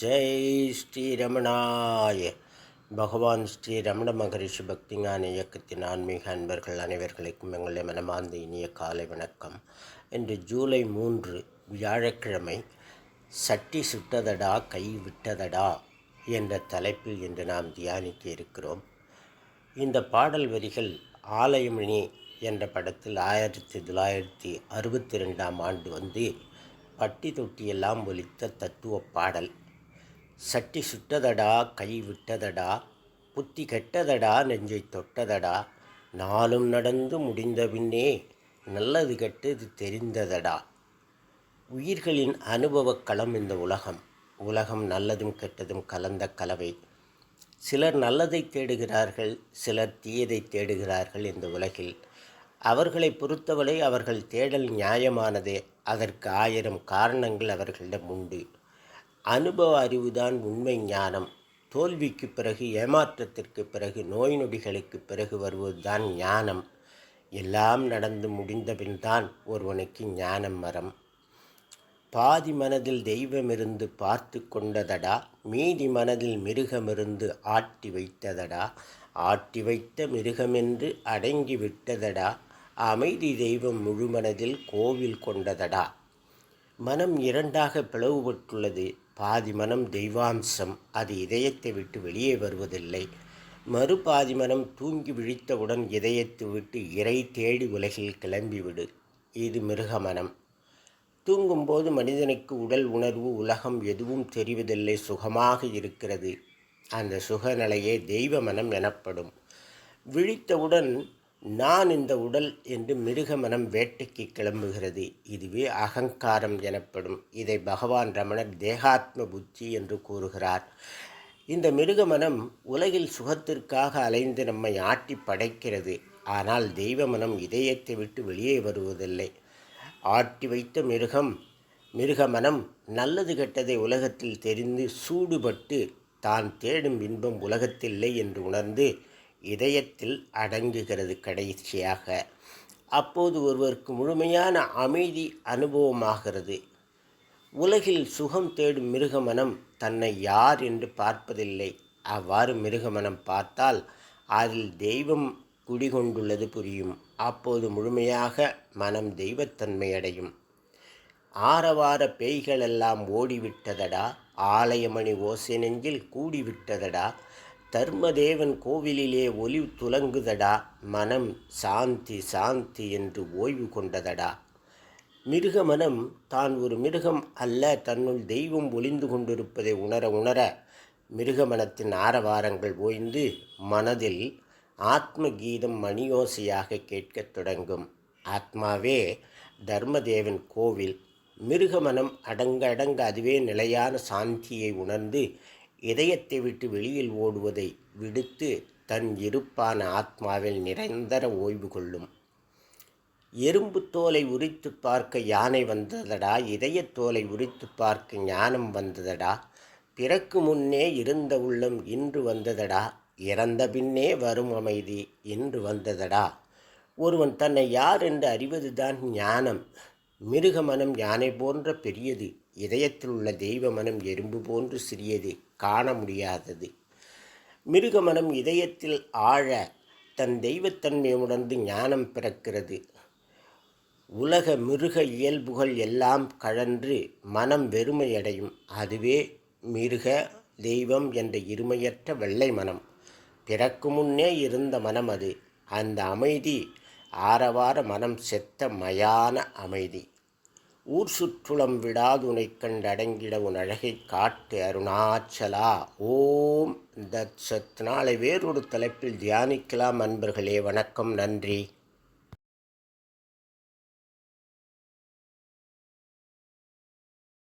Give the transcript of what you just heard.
ஜெய் ஸ்ரீரமணாய. பகவான் ஸ்ரீ ரமண மகரிஷி பக்திஞான இயக்கத்தின் ஆன்மீக அன்பர்கள் அனைவர்களுக்கும் எங்களை மனமார்ந்த இனிய காலை வணக்கம். இன்று ஜூலை மூன்று வியாழக்கிழமை சட்டி சுட்டதடா கை விட்டதடா என்ற தலைப்பில் இன்று நாம் தியானிக்க இருக்கிறோம். இந்த பாடல் வரிகள் ஆலயமணி என்ற படத்தில் ஆயிரத்தி தொள்ளாயிரத்தி அறுபத்தி ரெண்டாம் ஆண்டு வந்து பட்டி தொட்டியெல்லாம் ஒலித்த தத்துவ பாடல். சட்டி சுட்டதடா கை விட்டதடா புத்தி கெட்டதடா நெஞ்சை தொட்டதடா நாளும் நடந்து முடிந்த பின்னே நல்லது கெட்டது தெரிந்ததடா. உயிர்களின் அனுபவக் களம் இந்த உலகம். உலகம் நல்லதும் கெட்டதும் கலந்த கலவை. சிலர் நல்லதை தேடுகிறார்கள் சிலர் தீயதை தேடுகிறார்கள் இந்த உலகில். அவர்களை பொறுத்தவரை அவர்கள் தேடல் நியாயமானதே. அதற்கு ஆயிரம் காரணங்கள் அவர்களிடம் உண்டு. அனுபவ அறிவுதான் உண்மை ஞானம். தோல்விக்கு பிறகு ஏமாற்றத்திற்கு பிறகு நோய் நொடிகளுக்கு பிறகு வருவதுதான் ஞானம். எல்லாம் நடந்து முடிந்தபின்தான் ஒருவனுக்கு ஞானம் மரம் பாதி மனதில் தெய்வமிருந்து பார்த்து கொண்டதடா மீதி மனதில் மிருகமிருந்து ஆட்டி வைத்ததடா ஆட்டி வைத்த மிருகமென்று அடங்கி விட்டதடா அமைதி தெய்வம் முழுமனதில் கோவில் கொண்டதடா. மனம் இரண்டாக பிளவுபட்டுள்ளது. பாதி மனம் தெய்வாம்சம். அது இதயத்தை விட்டு வெளியே வருவதில்லை. மறுபாதி மனம் தூங்கி விழித்தவுடன் இதயத்தை விட்டு இறை தேடி உலகில் கிளம்பிவிடு. இது மிருக மனம். தூங்கும்போது மனிதனுக்கு உடல் உணர்வு உலகம் எதுவும் தெரிவதில்லை. சுகமாக இருக்கிறது. அந்த சுகநிலையே தெய்வ மனம் எனப்படும். விழித்தவுடன் நான் இந்த உடல் என்று மிருக மனம் வேட்டைக்கு கிளம்புகிறது. இதுவே அகங்காரம் எனப்படும். இதை பகவான் ரமணர் தேகாத்ம புத்தி என்று கூறுகிறார். இந்த மிருக மனம் உலகில் சுகத்திற்காக அலைந்து நம்மை ஆட்டி படைக்கிறது. ஆனால் தெய்வ மனம் இதயத்தை விட்டு வெளியே வருவதில்லை. ஆட்டி வைத்த மிருகம் மிருக மனம் நல்லது கெட்டதை உலகத்தில் தெரிந்து சூடுபட்டு தான் தேடும் இன்பம் உலகத்தில்லை என்று உணர்ந்து இதயத்தில் அடங்குகிறது கடைசியாக. அப்போது ஒருவருக்கு முழுமையான அமைதி அனுபவமாகிறது. உலகில் சுகம் தேடும் மிருகமனம் தன்னை யார் என்று பார்ப்பதில்லை. அவ்வாறு மிருகமனம் பார்த்தால் அதில் தெய்வம் குடிகொண்டுள்ளது புரியும். அப்போது முழுமையாக மனம் தெய்வத்தன்மை அடையும். ஆரவார பேய்களெல்லாம் ஓடிவிட்டதடா? ஆலயமணி ஓசை நெஞ்சில் கூடிவிட்டதடா? தர்மதேவன் கோவிலிலே ஒலி துலங்குதடா மனம் சாந்தி சாந்தி என்று ஓய்வு கொண்டதடா. மிருக மனம் தான் ஒரு மிருகம் அல்ல தன்னுள் தெய்வம் ஒளிந்து கொண்டிருப்பதை உணர உணர மிருக மனத்தின் ஆரவாரங்கள் ஓய்ந்து மனதில் ஆத்ம கீதம் மணியோசையாக கேட்கத் தொடங்கும். ஆத்மாவே தர்மதேவன் கோவில். மிருகமனம் அடங்க அடங்க அதுவே நிலையான சாந்தியை உணர்ந்து இதயத்தை விட்டு வெளியில் ஓடுவதை விடுத்து தன் இருப்பான ஆத்மாவில் நிரந்தர ஓய்வு கொள்ளும். எறும்பு தோலை உரித்து பார்க்க யானை வந்ததடா? இதயத்தோலை உரித்து பார்க்க ஞானம் வந்ததடா? பிறக்கு முன்னே இருந்த உள்ளம் இன்று வந்ததடா? இறந்த பின்னே வரும் அமைதி இன்று வந்ததடா? ஒருவன் தன்னை யார் என்று அறிவதுதான் ஞானம். மிருக மனம் யானை போன்ற பெரியது. இதயத்தில் உள்ள தெய்வ மனம் எறும்பு போன்று சிறியது காண முடியாதது. மிருக மனம் இதயத்தில் ஆழ தன் தெய்வத்தன்மை உணர்ந்து ஞானம் பிறக்கிறது. உலக மிருக இயல்புகள் எல்லாம் கழன்று மனம் வெறுமையடையும். அதுவே மிருக தெய்வம் என்ற இருமையற்ற வெள்ளை மனம். பிறக்கு முன்னே இருந்த மனம் அது. அந்த அமைதி ஆரவார மனம் செத்த மயான அமைதி. ஊர் சுற்றுளம் விடாதுனை கண்டடங்கிட உன் அழகை காட்டு அருணாச்சலா. ஓம் தத் சத். நாளை வேறொரு தலைப்பில் தியானிக்கலாம் அன்பர்களே. வணக்கம் நன்றி.